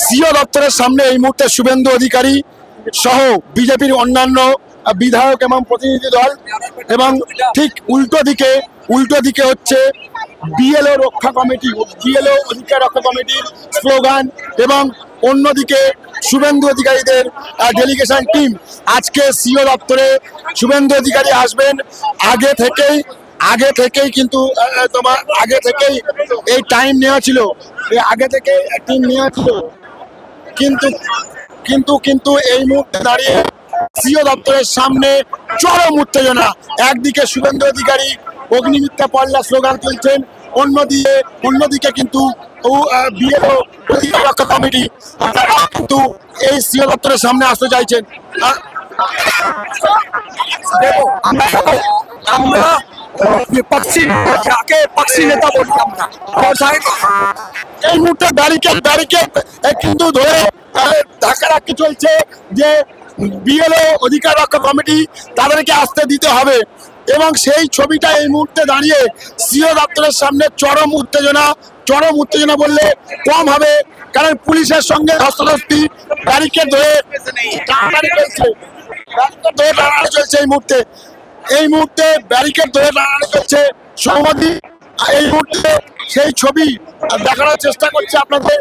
CO দপ্তরের সামনে এই মুহূর্তে শুভেন্দু অধিকারী সহ বিজেপির অন্যান্য বিধায়ক এবং প্রতিনিধি দল এবং ঠিক উল্টো দিকে উল্টো দিকে হচ্ছে বিএলও রক্ষা কমিটি বিএলও অধিকার রক্ষা কমিটির স্লোগান এবং অন্যদিকে শুভেন্দু অধিকারীদের ডেলিগেশন টিম আজকে সিও দপ্তরে শুভেন্দু অধিকারী আসবেন। আগে থেকেই আগে থেকেই কিন্তু তোমার আগে থেকেই এই টাইম নেওয়া ছিল। আগে থেকে টিম নেওয়া ছিল। কিন্তু কিন্তু কিন্তু এই মুহূর্তে দাঁড়িয়ে সিও দপ্তরের সামনে চরম উত্তেজনা। একদিকে শুভেন্দু অধিকারী অগ্নিমিত্রা পাল্লা স্লোগান তুলছেন, অন্যদিকে অন্যদিকে কিন্তু রক্ষা কমিটি, তারা কিন্তু এই সিও দপ্তরের সামনে আসতে চাইছেন। দেখো, আমরা আমরা বিপক্ষী পক্ষী নেতা না এই মুহূর্তে ব্যারিকেড ব্যারিকেড কিন্তু ধরে রাখতে চলছে যে বিএলও অধিকার রক্ষা কমিটি তাদেরকে আসতে দিতে হবে। এবং সেই ছবিটা এই মুহূর্তে দাঁড়িয়ে সিও দপ্তরের সামনে চরম উত্তেজনা চরম উত্তেজনা বললে কম হবে, কারণ পুলিশের সঙ্গে ধস্তাধস্তি ব্যারিকেড ধরে ব্যারিকেড ধরে টানানো চলছে এই মুহূর্তে। এই মুহূর্তে ব্যারিকেড ধরে টানানো চলছে সমাধি এই মুহূর্তে সেই ছবি দেখানোর চেষ্টা করছে আপনাদের।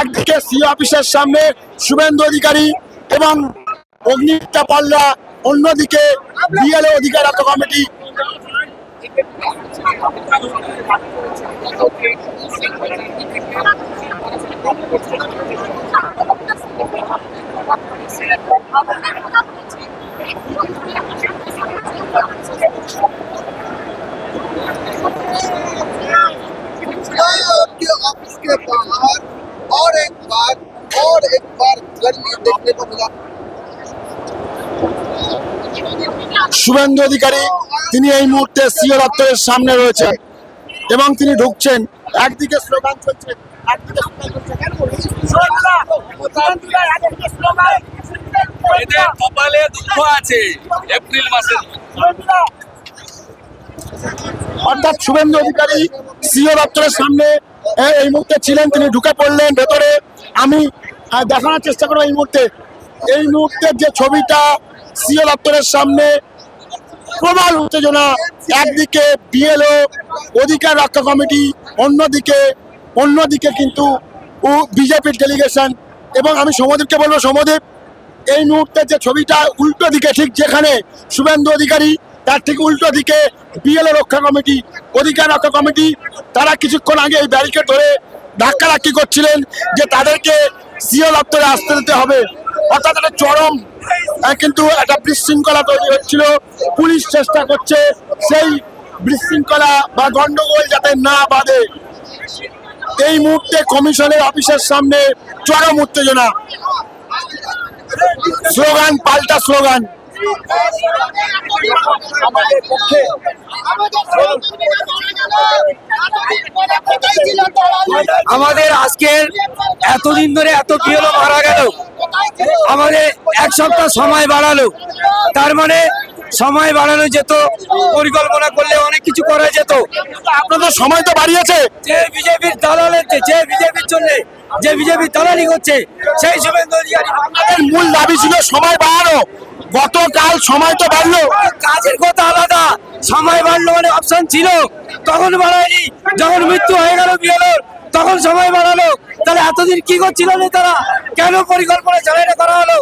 একদিকে সিও অফিসের সামনে শুভেন্দু অধিকারী এবং অগ্নিতা পাল্লা, অন্যদিকে বিএলএ অধিকার আত্ম কমিটি। के बाहर और एक बार और एक बार गर्मी देखने को मिला শুভেন্দু অধিকারী তিনি এই মুহূর্তে সিও দপ্তরের সামনে রয়েছেন এবং তিনি ঢুকছেন একদিকে স্লোগান চলছে একদিকে স্লোগান এদের কপালে দুঃখ আছে। এপ্রিল মাসে অর্থাৎ শুভেন্দু অধিকারী, সিও দপ্তরের সামনে এই মুহূর্তে ছিলেন, তিনি ঢুকে পড়লেন ভেতরে। আমি দেখানোর চেষ্টা করব এই মুহূর্তে। এই মুহূর্তের যে ছবিটা সিও দপ্তরের সামনে, প্রবল উত্তেজনা, একদিকে বিএলও, অধিকার রক্ষা কমিটি, অন্যদিকে অন্যদিকে কিন্তু বিজেপির ডেলিগেশন এবং আমি সমদীপকে বলব, সমদীপ এই মুহূর্তে যে ছবিটা উল্টো দিকে, ঠিক যেখানে শুভেন্দু অধিকারী, তার ঠিক উল্টো দিকে বিএলও রক্ষা কমিটি, অধিকার রক্ষা কমিটি, তারা কিছুক্ষণ আগে এই ব্যারিকেড ধরে ধাক্কাধাক্কি করছিলেন যে তাদেরকে সিও দপ্তরে আসতে দিতে হবে। অর্থাৎ একটা চরম কিন্তু একটা বিশৃঙ্খলা তৈরি হচ্ছিল। পুলিশ চেষ্টা করছে সেই বিশৃঙ্খলা বা গন্ডগোল যাতে না বাঁধে। এই মুহূর্তে কমিশনের অফিসের সামনে চরম উত্তেজনা। স্লোগান, পাল্টা স্লোগান। আমাদের আজকের এতদিন ধরে এত বিএলও মারা গেল। আমাদের এক সপ্তাহ সময় বাড়ালো। তার মানে সময় বাড়ানো যেত, পরিকল্পনা করলে অনেক কিছু করা যেত। আপনাদের সময় তো বাড়িয়েছে। যে বিজেপির দালালের যে বিজেপির জন্য। যে বিজেপি দালালি করছে সেই শুভেন্দু অধিকারী আপনাদের মূল দাবি ছিল সময় বাড়ানো গতকাল সময় তো বাড়লো কাজের কথা আলাদা সময় বাড়লো মানে অপশন ছিল তখন বাড়ায়নি যখন মৃত্যু হয়ে গেল বিয়েলোর তখন সময় বাড়ালো তাহলে এতদিন কি করছিল নেতারা কেন পরিকল্পনা চালানো করা হলো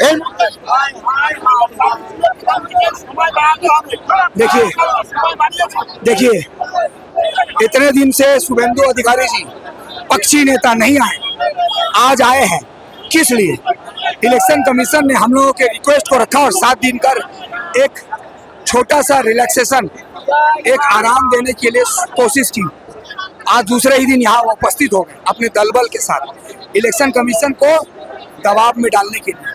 এই देखिए देखिए इतने दिन से शुभेंदु अधिकारी जी पक्षी नेता नहीं आए, आज आए हैं। किस लिए? इलेक्शन कमीशन ने हम लोगों के रिक्वेस्ट को रखा और सात दिन कर एक छोटा सा रिलैक्सेशन एक आराम देने के लिए कोशिश की। आज दूसरे ही दिन यहाँ उपस्थित हो गए, अपने दलबल के साथ। इलेक्शन कमीशन को दबाव में डालने के लिए।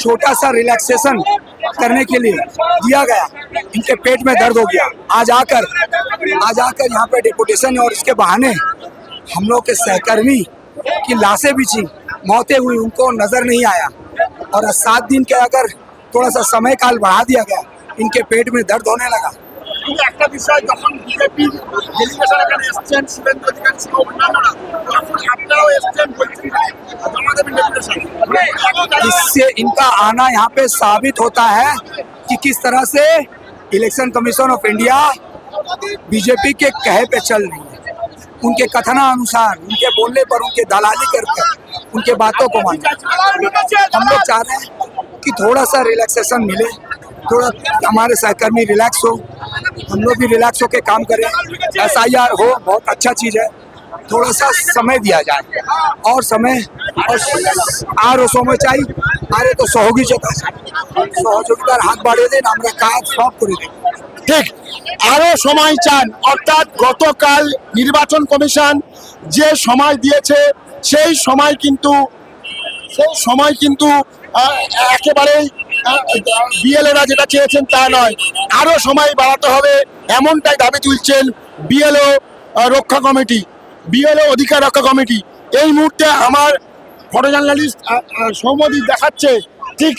छोटा सा रिलैक्सेशन करने के लिए दिया गया। इनके पेट में दर्द हो गया। आज आकर आज आकर यहाँ पे डिपुटेशन और इसके बहाने हम लोग के सहकर्मी की लाशें बिछी मौतें हुई, उनको नज़र नहीं आया। और सात दिन के अगर थोड़ा सा समय काल बढ़ा दिया गया, इनके पेट में दर्द होने लगा। কিন্তু একটা বিষয় যখন বিজেপি ডেলিগেশন এখানে এসছেন শুভেন্দু অধিকারী সহ অন্যান্যরা তখন আপনারাও এসছেন বলছেন জমা দেবেন ডেপুটেশন इससे इनका आना यहाँ पे साबित होता है कि किस तरह से election commission of India BJP के कहे पे चल रही है उनके कथना अनुसार उनके बोलने पर उनके दलाली करके उनके बातों को मानना हम लोग चाह रहे हैं कि थोड़ा सा रिलैक्सेशन मिले थोड़ा हमारे सहकर्मी रिलैक्स हो हम लोग भी रिलैक्स होके काम करें एस आई आर हो बहुत अच्छा चीज़ है थोड़ा सा समय दिया जाए और समय और আরও সময় চাই আরে তো সহযোগিতা চাই সহযোগিতার হাত বাড়িয়ে দিন আমরা কাজ সব করে দেব ঠিক আরো সময় চান অর্থাৎ গতকাল নির্বাচন কমিশন যে সময় দিয়েছে সেই সময় কিন্তু সেই সময় কিন্তু আহ, একেবারেই বিএলওরা যেটা চেয়েছেন তা নয়। আরও সময় বাড়াতে হবে, এমনটাই দাবি তুলছেন বিএলও রক্ষা কমিটি, বিএলও অধিকার রক্ষা কমিটি। এই মুহূর্তে আমার ফটো জার্নালিস্ট সৌমদি দেখাচ্ছে, ঠিক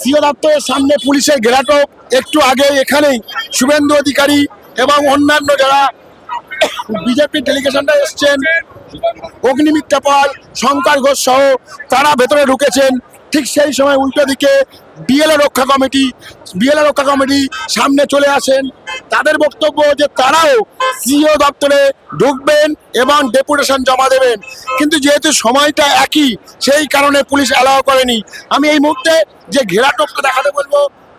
সিও দপ্তরের সামনে পুলিশের ঘেরাটোপ একটু আগে এখানেই শুভেন্দু অধিকারী এবং অন্যান্য যারা বিজেপি ডেলিগেশনটা এসছেন অগ্নিমিত্রা পাল, শঙ্কর ঘোষ সহ তারা ভেতরে ঢুকেছেন। ঠিক সেই সময় উল্টো দিকে বিএলএ রক্ষা কমিটি বিএলএ রক্ষা কমিটি সামনে চলে আসেন। তাদের বক্তব্য যে তারাও সিও দপ্তরে ঢুকবেন এবং ডেপুটেশন জমা দেবেন। কিন্তু যেহেতু সময়টা একই, সেই কারণে পুলিশ অ্যালাউ করেনি। আমি এই মুহূর্তে যে ঘেরাটোপটা দেখাতে বলব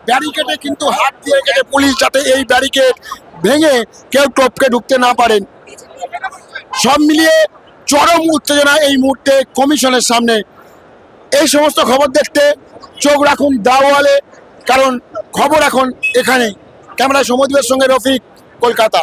ব্যারিকেডে কিন্তু হাত দিয়ে গেছে পুলিশ যাতে এই ব্যারিকেড ভেঙে কেউ টপকে ঢুকতে না পারেন। সব মিলিয়ে চরম উত্তেজনা এই মুহূর্তে কমিশনের সামনে। এই সমস্ত খবর দেখতে চোখ রাখুন দাওয়ালে, কারণ খবর এখন এখানেই। ক্যামেরায় সমুদ্রের সঙ্গে রফিক, কলকাতা।